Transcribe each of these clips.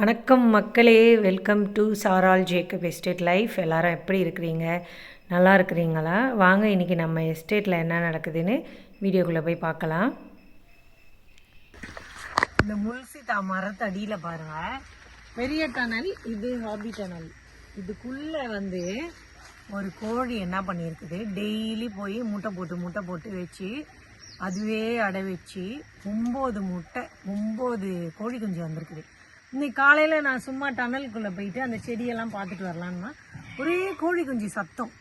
வணக்கம் மக்களே. Welcome to Saral Jacob estate life எல்லாரும் எப்படி இருக்கிறீங்க? நல்லா இருக்கிறீங்களா? வாங்க இன்றைக்கி நம்ம எஸ்டேட்டில் என்ன நடக்குதுன்னு வீடியோக்குள்ளே போய் பார்க்கலாம். இந்த முல்சிதா மரத்தடியில் பாருங்கள் பெரிய டனல் இது ஹாபி டனல். இதுக்குள்ளே வந்து ஒரு கோழி என்ன பண்ணியிருக்குது? டெய்லி போய் முட்டை போட்டு முட்டை போட்டு வச்சு அதுவே அடை வச்சு ஒம்பது முட்டை ஒம்பது கோழி குஞ்சு வந்திருக்குது. இன்னைக்கு காலையில் நான் சும்மா டனலுக்குள்ளே போயிட்டு அந்த செடியெல்லாம் பார்த்துட்டு வரலான்னா ஒரே கோழி குஞ்சு சத்தம்.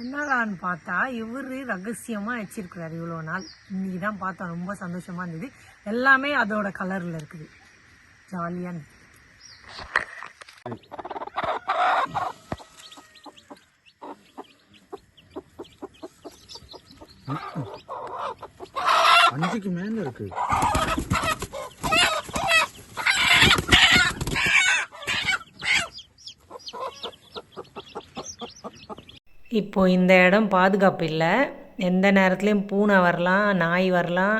என்னடான்னு பார்த்தா இவர் ரகசியமாக வச்சிருக்கிறார் இவ்வளோ நாள். இன்னைக்கு தான் பார்த்தோம் ரொம்ப சந்தோஷமாக இருந்தது. எல்லாமே அதோட கலரில் இருக்குது. ஜாலியாக அஞ்சுக்கு மேல இருக்கு. இப்போ இந்த இடம் பாதுகாப்பு இல்லை. எந்த நேரத்துலையும் பூனை வரலாம் நாய் வரலாம்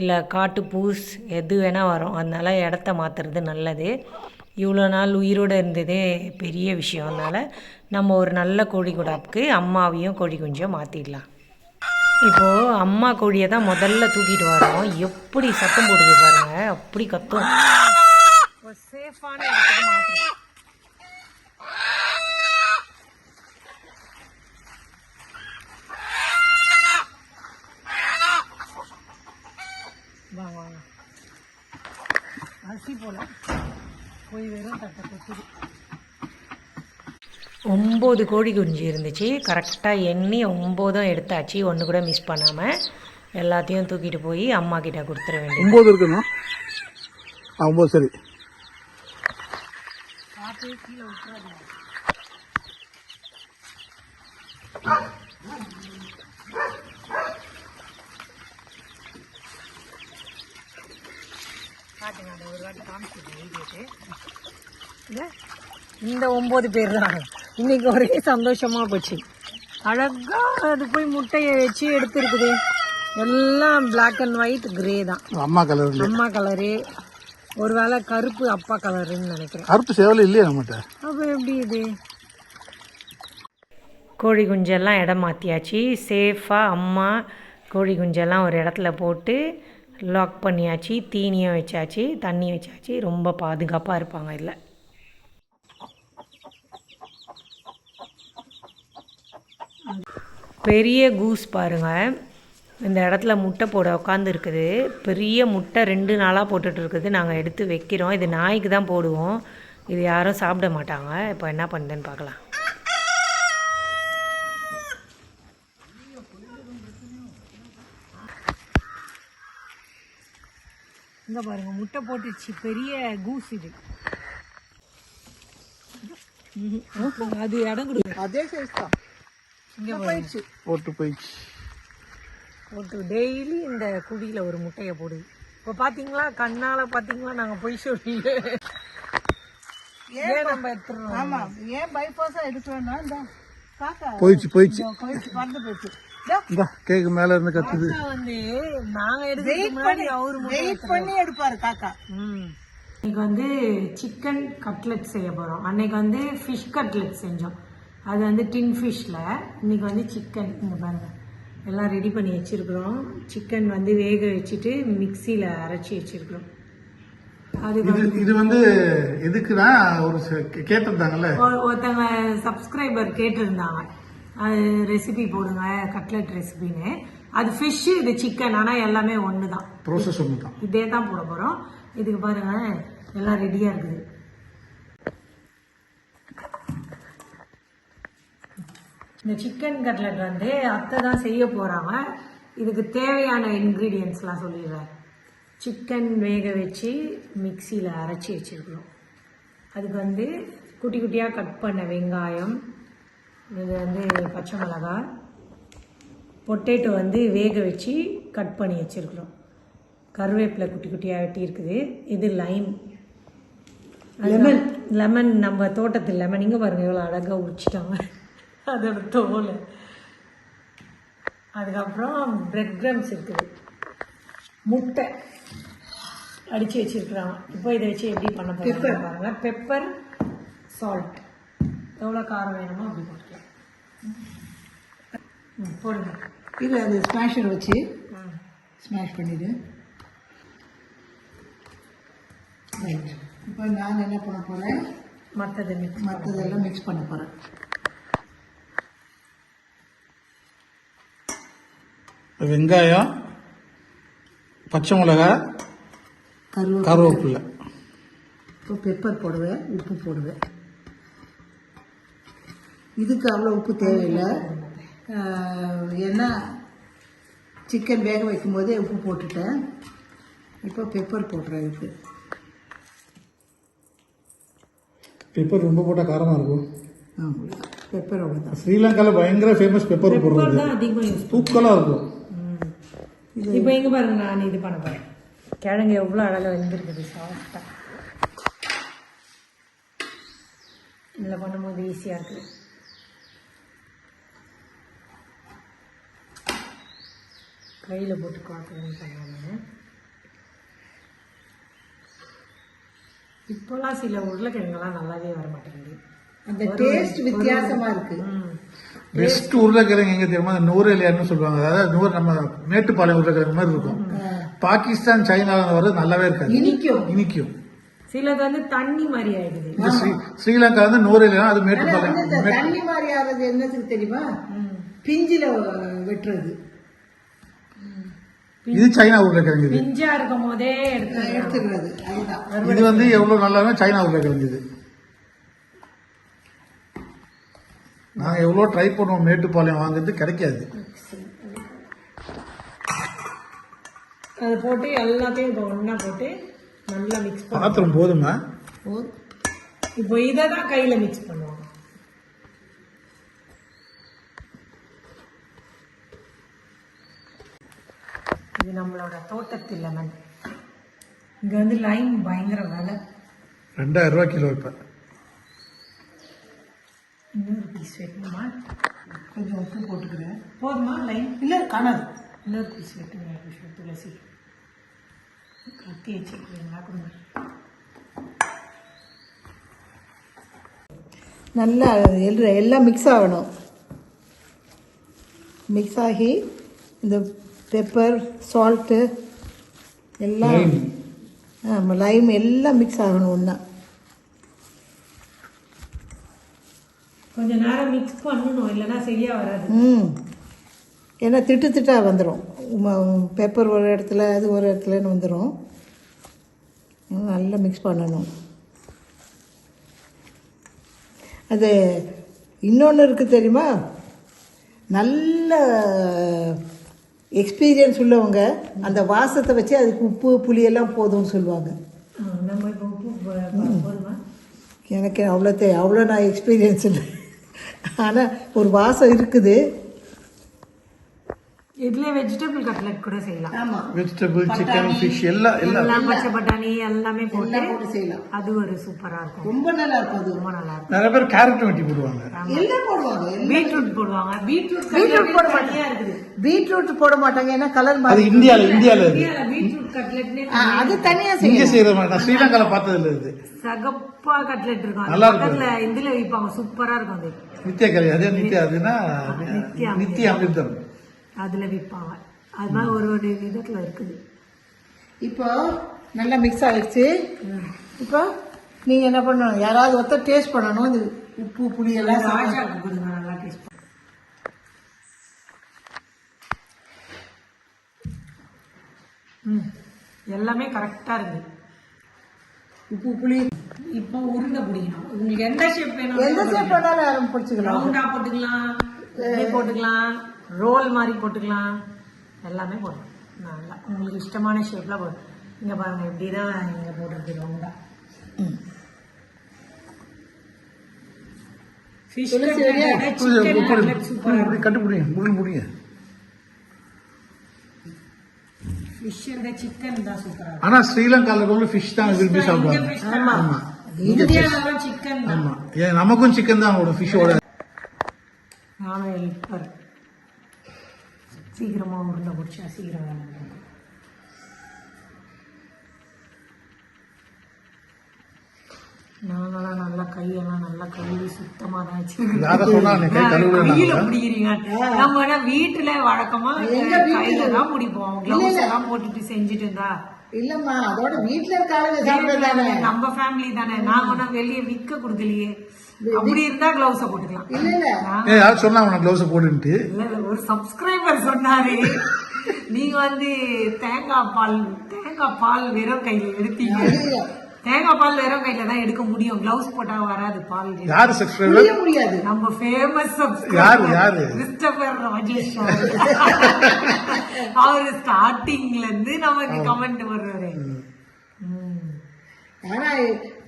இல்லை காட்டு பூஸ் எது வேணால் வரும். அதனால் இடத்த மாற்றுறது நல்லது. இவ்வளோ நாள் உயிரோடு இருந்ததே பெரிய விஷயம். அதனால் நம்ம ஒரு நல்ல கோழி குடாப்புக்கு அம்மாவையும் கோழி குஞ்சையும் மாற்றிடலாம் இப்போது அம்மா கோழியை தான் முதல்ல தூக்கிட்டு வரோம். எப்படி சத்தம் போடுது பாருங்கள் அப்படி கத்தும். சேஃபான இடத்துக்கு மாற்றுறோம் வாங்க வாங்க அரிசி போல போய் வெறும் தட்டை கொத்துது ஒம்பது கோழி குஞ்சு இருந்துச்சு. கரெக்டாக எண்ணி ஒம்போதும் எடுத்தாச்சு. ஒன்று கூட மிஸ் பண்ணாமல் எல்லாத்தையும் தூக்கிட்டு போய் அம்மா கிட்ட கொடுத்துட வேண்டியது. ஒன்பது இருக்கணும் ஆ ஒன்பது சரி. கீழே விட்டுறாதீங்க காட்டுங்க அந்த ஒரு வாட்டி இல்ல? இந்த ஒம்பது பேர் தான். இன்னைக்கு ஒரே சந்தோஷமா போச்சு. அழகா அது போய் முட்டையை வச்சு எடுத்துருக்குது. எல்லாம் பிளாக் அண்ட் ஒயிட் கிரே தான். அம்மா கலர்ல அம்மா கலரு ஒருவேளை கருப்பு அப்பா கலருன்னு நினைக்கிறேன். கருப்பு சேவல் இல்லையா நம்மகிட்ட? அப்போ எப்படி இது? கோழி குஞ்செல்லாம் இடம் மாற்றியாச்சு சேஃபாக அம்மா கோழி குஞ்செல்லாம் ஒரு இடத்துல போட்டு லாக் பண்ணியாச்சு தீனியும் வச்சாச்சு தண்ணி வச்சாச்சு. ரொம்ப பாதுகாப்பாக இருப்பாங்க இதில். பெரிய கூஸ் பாருங்க. இந்த இடத்துல முட்டை போட உட்காந்துருக்குது பெரிய முட்டை ரெண்டு நாளாக போட்டுட்ருக்குது நாங்கள் எடுத்து வைக்கிறோம். இது நாய்க்கு தான் போடுவோம். இது யாரும் சாப்பிட மாட்டாங்க. இப்போ என்ன பண்ணுதுன்னு பார்க்கலாம் இங்கே பாருங்க முட்டை போட்டுச்சு. பெரிய கூஸ் இது. அது இடம் கொடுக்கு அதே சைஸ் தான். இங்கே போயிடுச்சு. போட்டு போயிடுச்சு. போட்டு டெய்லி இந்த குழியில் ஒரு முட்டையை போடுது இப்போ பார்த்தீங்களா கண்ணால் பார்த்தீங்களா நாங்கள் பொய் சொல்லி ஏன் நம்ம எடுத்துடுறோம்? ஆமா. ஏன் பைபாஸா எடுக்கணும்னா இந்த காக்கா. போயிடுச்சு போயிடுச்சு. பறந்து போச்சு இந்த கேக்கு மேல இருந்து கத்துது. வந்து நாங்கள் எடுக்கிறதுக்கு முன்னாடி அவரு வெயிட் பண்ணி எடுப்பாரு காக்கா. ம். இன்னைக்கு வந்து சிக்கன் கட்லெட் செய்ய போகிறோம் அன்னைக்கு வந்து ஃபிஷ் கட்லெட் செஞ்சோம். அது வந்து டின் ஃபிஷ்ஷில் இன்னைக்கு வந்து சிக்கன் இங்கே பாருங்க. எல்லாம் ரெடி பண்ணி வச்சுருக்குறோம். சிக்கன் வந்து வேக வச்சுட்டு மிக்சியில் அரைச்சி வச்சுருக்குறோம். அது இது இது வந்து எதுக்குன்னா ஒரு கேட்டிருந்தாங்கல்ல. ஒரு- ஒருத்தவங்க சப்ஸ்கிரைபர் கேட்டிருந்தாங்க. அது ரெசிபி போடுங்க கட்லெட் ரெசிபின்னு அது ஃபிஷ்ஷு இது சிக்கன் ஆனால் எல்லாமே ஒன்று தான் ப்ரோசஸ் ஒன்று தான் இதே தான் போட போகிறோம் இதுக்கு பாருங்க எல்லாம் ரெடியாக இருக்குது. இந்த சிக்கன் கட்லெட் வந்து அத்தை தான் செய்ய போகிறாங்க இதுக்கு தேவையான இன்க்ரீடியன்ஸ்லாம் சொல்லிடுறேன். சிக்கன் வேக வச்சு மிக்சியில் அரைச்சி வச்சுருக்கணும் அதுக்கு வந்து குட்டி குட்டியாக கட் பண்ண வெங்காயம் இது வந்து பச்சை மிளகாய் பொட்டேட்டோ வந்து வேக வச்சு கட் பண்ணி வச்சுருக்குறோம். கருவேப்பிலை குட்டி குட்டியாக வெட்டி இருக்குது. இது லைம் லெமன் லெமன் நம்ம தோட்டத்து லெமன் இங்கே பாருங்க எவ்வளோ அழகாக உரிச்சிட்டாங்க. அதோட தோல். அதுக்கப்புறம் பிரெட் க்ரம்ஸ் இருக்குது. முட்டை அடிச்சு வச்சிருக்கிறாங்க. இப்போ இதை வச்சு எப்படி பண்ண போறாங்க பாருங்க. பெப்பர் சால்ட் எவ்வளோ காரம் வேணுமோ அப்படி ம், போடுங்க. இது அது ஸ்மாஷர் வச்சு. ஸ்மாஷ் பண்ணிடு. ரைட் இப்போ நான் என்ன பண்ண போகிறேன் மற்றது மிக்ஸ் மற்றதெல்லாம் மிக்ஸ் பண்ண போகிறேன் வெங்காயம் பச்சை மிளகாய் கருவேப்பிலை. கருவேப்பிலை. இப்போ பெப்பர் போடுவேன் உப்பு போடுவேன். இதுக்கு அவ்வளோ உப்பு தேவையில்லை. ஏன்னா சிக்கன் வேக வைக்கும் போதே உப்பு போட்டுட்டேன். இப்போ பெப்பர் போடுறேன் இதுக்கு. பெப்பர் ரொம்ப போட்டால் காரமாக இருக்கும். பெப்பர் அவ்வளோதான் ஸ்ரீலங்காவில் பயங்கர ஃபேமஸ் பெப்பர் போடுறது. தூக்கலாக இருக்கும். இப்போ எங்க பாருங்க நான் இது பண்ண போறேன். கிழங்கு எவ்வளோ அழகாக வெந்திருக்குது சாஃப்டாக இதில் பண்ணும்போது ஈஸியாக இருக்குது கையில் போட்டு காட்டுறேன்னு பண்ணாங்க இப்போலாம் சில உருளைக்கிழங்கெல்லாம் நல்லாவே வர மாட்டேங்குது. அந்த டேஸ்ட் வித்தியாசமா இருக்கு. பெஸ்ட் உருளைக்கிழங்கு எங்க தெரியுமா? அந்த நூறு சொல்லுவாங்க? அதாவது நூறு நம்ம மேட்டுப்பாளையம் உருளைக்கிழங்கு மாதிரி இருக்கும். பாகிஸ்தான் சைனால வர நல்லாவே இருக்காது. இனிக்கும். இனிக்கும். சிலது வந்து தண்ணி மாதிரி ஆயிடுது. ஸ்ரீலங்கா வந்து நூறு அது வந்து இந்த மேட்டுப்பாளையம் தண்ணி மாதிரி ஆறது என்னதுக்கு தெரியுமா? பிஞ்சில வெட்டுறது. இது சைனா உருளைக்கிழங்கு இது பிஞ்சா இருக்கும் போதே எடுத்து எடுத்துக்கிறது அதுதான். இது வந்து எவ்வளவு நல்லா சைனா உருளைக்கிழங்கு இது நாங்க எவ்வளவு ட்ரை பண்ணுவோம். மேட்டுப்பாளையம் வாங்குறது கிடைக்காது. அதை போட்டு எல்லாத்தையும் இப்போ ஒன்றா போட்டு நல்லா மிக்ஸ் பண்ணி பாத்திரம் போதுமா. இப்போ இதை தான் கையில் மிக்ஸ் பண்ணுவாங்க இது நம்மளோட தோட்டத்து லெமன் இங்கே வந்து லைம் பயங்கர விலை. ரெண்டாயிரம் ரூபாய் கிலோ இப்ப. இன்னொரு பீஸ் வைக்கணுமா கொஞ்சம் உப்பு போட்டுக்கிறேன். போதுமா? லைம் இல்ல காணாது. இன்னொரு பீஸ் வைக்கணும் விஷயம் துளசி கத்தி வச்சுருக்கீங்களா? கொடுங்க. நல்லா எல்லாம் மிக்ஸ் ஆகணும். மிக்ஸ் ஆகி இந்த பெப்பர் சால்ட்டு எல்லாம் Lime. ஆமாம் லைம் எல்லாம் மிக்ஸ் ஆகணும் ஒன்றா கொஞ்ச நேரம் மிக்ஸ் பண்ணணும் இல்லைன்னா சரியா வராது. ம். ஏன்னா திட்டு திட்டாக வந்துடும் பெப்பர் ஒரு இடத்துல அது ஒரு இடத்துலன்னு வந்துடும் நல்லா மிக்ஸ் பண்ணணும். அது இன்னொன்று இருக்குது தெரியுமா? நல்ல எக்ஸ்பீரியன்ஸ் உள்ளவங்க அந்த வாசத்தை வச்சு அதுக்கு உப்பு புளியெல்லாம் போதும்னு சொல்லுவாங்க. எனக்கு அவ்வளோ தே அவ்வளோ நான் எக்ஸ்பீரியன்ஸ் இல்லை. ஆனால் ஒரு வாசம் இருக்குது. இதுல வெஜிடபிள் கட்லெட் கூட செய்யலாம். ஆமாம் வெஜிடபிள் சிக்கன் ஃபிஷ் எல்லாம் எல்லாம் பச்சை பட்டாணி எல்லாமே போட்டு செய்யலாம். அது ஒரு சூப்பரா இருக்கும். ரொம்ப நல்லா இருக்கும் அது. ரொம்ப நல்லா இருக்கும் நிறைய பேர் கேரட் வெட்டி போடுவாங்க. எல்லாம் போடுவாங்க. பீட்ரூட் போடுவாங்க. பீட்ரூட் பீட்ரூட் போட தனியா இருக்குது. பீட்ரூட் போட மாட்டாங்க ஏன்னா கலர் அது மாதிரி இந்தியால இந்தியால இந்தியால பீட்ரூட் கட்லெட்னே அது தனியா இங்க செய்யலாம். செய்யற மாதிரி நான் ஸ்ரீலங்கால பார்த்தது இல்ல இது. சகப்பா கட்லெட் இருக்கும். அது நல்லா இருக்கும். இதுல விற்பாங்க சூப்பரா இருக்கும் அது. நித்திய கறி அதே நித்திய அதுனா நித்திய நித்திய அமிர்தம் அதுல விற்பாங்க அது மாதிரி ஒரு ஒரு விதத்துல இருக்குது. இப்போ நல்லா மிக்ஸ் ஆயிடுச்சு. இப்போ நீங்க என்ன பண்ணணும்? யாராவது ஒருத்தர் டேஸ்ட் பண்ணணும். இது உப்பு புளி எல்லாம் ராஜாக்கு கொடுங்க நல்லா டேஸ்ட் ம். எல்லாமே கரெக்டா இருக்கு. உப்பு புளி. இப்போ உருண்டை பிடிக்கணும். உங்களுக்கு எந்த ஷேப் வேணும் எந்த ஷேப் வேணாலும் யாரும் பிடிச்சிக்கலாம் ரவுண்டா போட்டுக்கலாம் போட்டுக்கலாம். ரோல் மாதிரி போட்டுக்கலாம். எல்லாமே போடலாம். நல்லா. உங்களுக்கு இஷ்டமான ஷேப்ல போடும் இங்க பாருங்க இப்படிதான் இங்க போடுறது ரவுண்டா ஃபிஷ் சிக்கன் கட்லெட் சூப்பரா இப்படி கட்டு முடியும் முழு முடியும் ஃபிஷ் விட சிக்கன் தான் சூப்பரா இருக்கும் ஆனா ஸ்ரீலங்கால உள்ள ஃபிஷ் தான் விரும்பி சாப்பிடுவாங்க. நமக்கும் சிக்கன் தான் ஃபிஷ்ஷோட சீக்கிரமாக உருண்டை பிடிச்சா சீக்கிரம் வேணும் நாங்களாம் நல்லா கையெல்லாம் நல்லா கழுவி சுத்தமா தான் வச்சிருக்கோம் பிடிக்கிறீங்க நம்ம வீட்டுல வழக்கமா கையில தான் பிடிப்போம் கிளவுஸ் எல்லாம் போட்டுட்டு செஞ்சுட்டு இருந்தா. இல்லம்மா அதோட வீட்டுல இருக்க ஆளுங்க சாப்பிடுறதானே நம்ம ஃபேமிலி தானே. நாங்க ஒன்னும் வெளியே விக்க கொடுக்கலையே. அப்படி இருந்தா கிளவுஸ போட்டுக்கலாம். இல்ல இல்ல. ஏ யார் சொன்னா உனக்கு க்ளவுஸ் இல்ல ஒரு சப்ஸ்கிரைபர் சொன்னாரு. நீங்க வந்து தேங்காய் பால் தேங்காய் பால் வெறும் கையில எடுத்தீங்க. தேங்காய் பால் வெறும் கையில தான் எடுக்க முடியும். கிளவுஸ் போட்டா வராது பால். யாரு சப்ஸ்கிரைபர் முடியாது. நம்ம ஃபேமஸ் யாரு யாரு? கிறிஸ்டபர் ராஜேஷ் அவரு ஸ்டார்டிங்ல இருந்து நமக்கு கமெண்ட் வர்றாரு. ம். ஆனா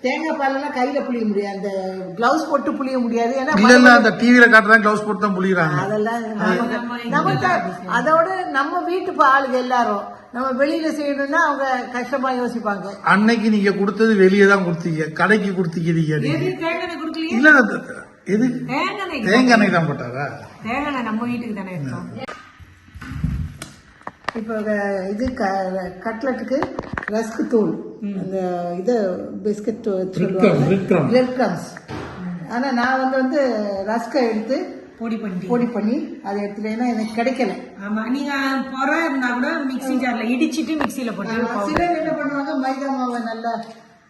தேங்காய் பாலெல்லாம் கையில புளிய முடியாது. அந்த கிளவுஸ் போட்டு புளிய முடியாது. ஏன்னா இல்ல இல்ல அந்த டிவில காட்டுறாங்க க்ளவுஸ் போட்டு தான் புளியறாங்க. அதெல்லாம் நமக்கு- அதோட நம்ம வீட்டு ஆளுங்க எல்லாரும் நம்ம வெளியில செய்யணும்னா அவங்க கஷ்டமா யோசிப்பாங்க. அன்னைக்கு நீங்க கொடுத்தது வெளியே தான் கொடுத்தீங்க. கடைக்கு கொடுத்தீங்க நீங்க. எது? தேங்காய் கொடுக்கலையே? இல்ல எது? தேங்காய் தான் போட்டாரா? தேங்காய் நம்ம வீட்டுக்கு தானே இருக்கோம். இப்போ இது க- கட்லெட்டுக்கு ரஸ்க் தூள். அந்த இது பிஸ்கட் சொல்லுவாங்க. கிரம்ஸ் ஆனா நான் வந்து வந்து ரஸ்கை எடுத்து பொடி பண்ணி. பொடி பண்ணி அதை எடுத்துட்டு ஏன்னா எனக்கு கிடைக்கல. ஆமா நீங்க பொற இருந்தா கூட மிக்ஸி ஜார்ல இடிச்சிட்டு மிக்ஸில போட்டு சிலர் என்ன பண்ணுவாங்க மைதா மாவை நல்லா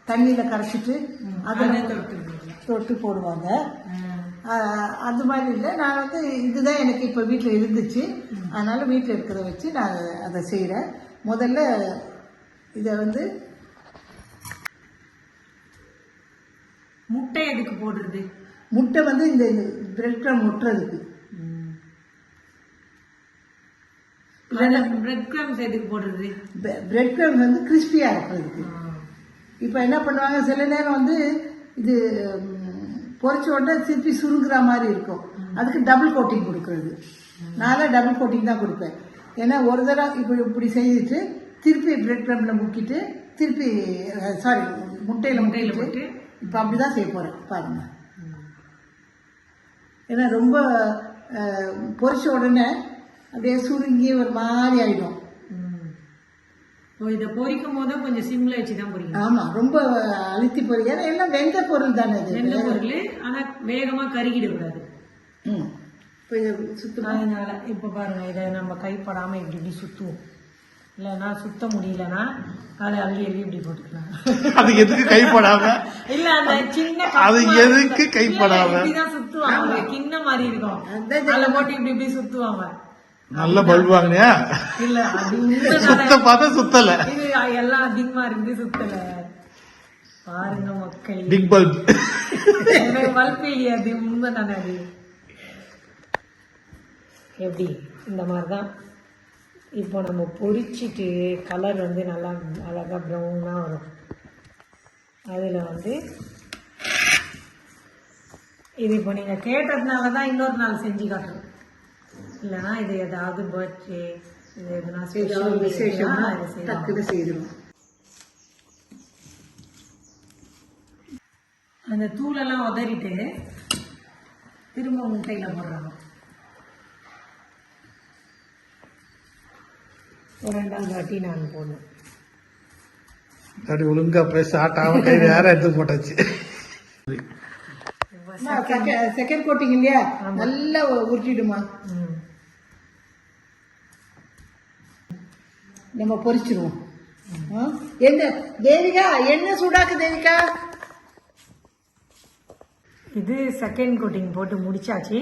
தண்ணியில கரைச்சிட்டு அதை. தொட்டு போடுவாங்க. அது மாதிரி இல்லை. நான் வந்து இதுதான் எனக்கு இப்போ வீட்டில் இருந்துச்சு. அதனால வீட்டில் இருக்கிறத வச்சு நான் அதை செய்கிறேன் முதல்ல இதை வந்து முட்டை எதுக்கு போடுறது? முட்டை வந்து இந்த பிரெட் க்ரம் முட்டுறதுக்கு. பிரெட் கிரம்ஸ் எதுக்கு போடுறது? பிரெட் க்ரம் வந்து கிறிஸ்பியாக இருக்கிறதுக்கு. இப்போ என்ன பண்ணுவாங்க? சில நேரம் வந்து இது ம், பொரிச்ச உடனே திருப்பி சுருங்குற மாதிரி இருக்கும். அதுக்கு டபுள் கோட்டிங் கொடுக்கறது. நான் டபுள் கோட்டிங் தான் கொடுப்பேன். ஏன்னா ஒரு தடவை இப்படி இப்படி செய்துட்டு திருப்பி பிரெட் க்ரம்ல முக்கிட்டு திருப்பி சாரி முட்டையில் முட்டையில் போட்டு இப்போ அப்படி தான் செய்ய போகிறேன் பாருங்க. ஏன்னா ரொம்ப அஹ், பொரிச்ச உடனே அப்படியே சுருங்கி ஒரு மாதிரி ஆயிடும். ம். ஓ, இத பொரிக்கும் போது கொஞ்சம் சிம்ல வச்சு தான் பொரிக்கணும் ஆமா ரொம்ப அழுத்தி போறீங்க ஏன்னா எல்லாம் வெந்த பொருள் தானே இது? வெந்த பொருள் ஆனா வேகமா கருகிட கூடாது ம். இப்போ இதை சுத்தமா? அதனால இப்ப பாருங்க இதை நம்ம கைப்படாம இப்படி இப்படி சுத்துவோம். இல்லைன்னா சுத்த முடியலன்னா அதை அள்ளி அள்ளி இப்படி போட்டுக்கலாம். அது எதுக்கு கைப்படாம? இல்ல அந்த சின்ன அது எதுக்கு. கைப்படாம? இப்படிதான் சுத்துவாங்க. கிண்ண மாதிரி இருக்கும். அதுல போட்டு இப்படி இப்படி சுத்துவாங்க. நல்ல பல்பு வாங்கினியா? இல்ல. சுத்த பார்த்தா சுத்தல. எல்லாம் அதிகமா இருந்து சுத்தல. பாருங்க மக்கள். பிக் பல்ப் பல்ப் இல்லையா அது உண்மை தானே அது? எப்படி? இந்த மாதிரி தான் இப்போ நம்ம பொரிச்சிட்டு கலர் வந்து நல்லா அழகாக ப்ரௌனாக வரும். அதில் வந்து இது இப்போ நீங்கள் கேட்டதுனால தான் இன்னொரு நாள் செஞ்சு காட்டுறோம். இல்லைன்னா இது ஏதாவது பர்த்டே இது எதுனா ஸ்பெஷல் விசேஷமா இது செய்யலாம். டக்குன்னு செய்திடும் அந்த தூளெல்லாம் உதறிட்டு திரும்ப முட்டையில் போடுறாங்க. ஒரு ரெண்டாவது வாட்டி நான் போடணும் அப்படி ஒழுங்கா பேச. ஆட்டாம கை வேற எடுத்து போட்டாச்சு. செகண்ட் கோட்டிங் இல்லையா? நல்லா உருட்டிடுமா? நம்ம பொரிச்சிருவோம் ஆ? என்ன தேவிகா என்ன சூடாக்கு தேவிகா? இது செகண்ட் கோட்டிங் போட்டு முடிச்சாச்சு.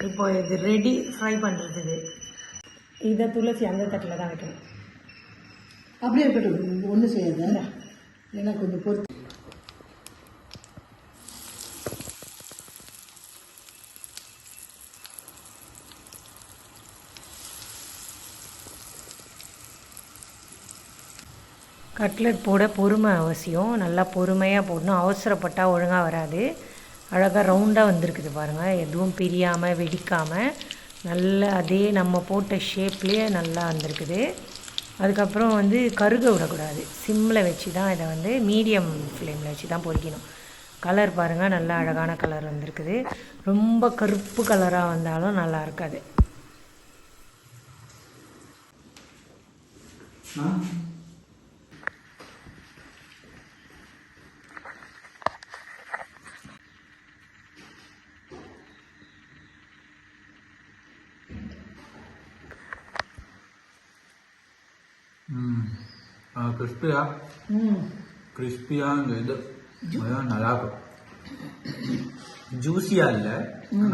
இப்போ இது ரெடி ஃப்ரை பண்ணுறதுக்கு இதை துளசி அந்த தட்டில் தான் வைக்கணும். அப்படியே இருக்கட்டும் ஒன்றும் செய்யாத. ஏன்னா கொஞ்சம் பொறுத்து கட்லெட் போட பொறுமை அவசியம். நல்லா பொறுமையாக போடணும். அவசரப்பட்டால் ஒழுங்காக வராது. அழகாக ரவுண்டாக வந்திருக்குது பாருங்கள் எதுவும் பிரியாமல் வெடிக்காமல் நல்ல அதே நம்ம போட்ட ஷேப்லேயே நல்லா வந்திருக்குது. அதுக்கப்புறம் வந்து கருக விடக்கூடாது. சிம்மில் வச்சு தான் இதை வந்து மீடியம் ஃப்ளேமில் வச்சு தான் பொறிக்கணும். கலர் பாருங்கள் நல்லா அழகான கலர் வந்திருக்குது. ரொம்ப கருப்பு கலராக வந்தாலும் நல்லா இருக்காது. கிறிஸ்பியா ம். கிறிஸ்பியாக இது. நல்லா இருக்கும் ஜூஸியாக இல்லை.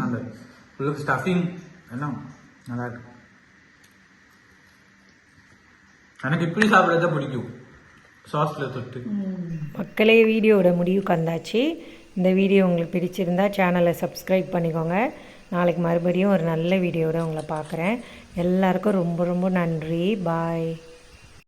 அந்த உங்களுக்கு ஸ்டஃபிங் எல்லாம் நல்லா இருக்கு எனக்கு இப்படி சாப்பிட்றத பிடிக்கும். சாஸில் தொட்டு. மக்களே வீடியோவோட முடிவுக்கு வந்தாச்சு. இந்த வீடியோ உங்களுக்கு பிடிச்சிருந்தா சேனலை சப்ஸ்கிரைப் பண்ணிக்கோங்க. நாளைக்கு மறுபடியும் ஒரு நல்ல வீடியோவோட உங்களை பார்க்குறேன். எல்லாருக்கும் ரொம்ப ரொம்ப நன்றி. பாய்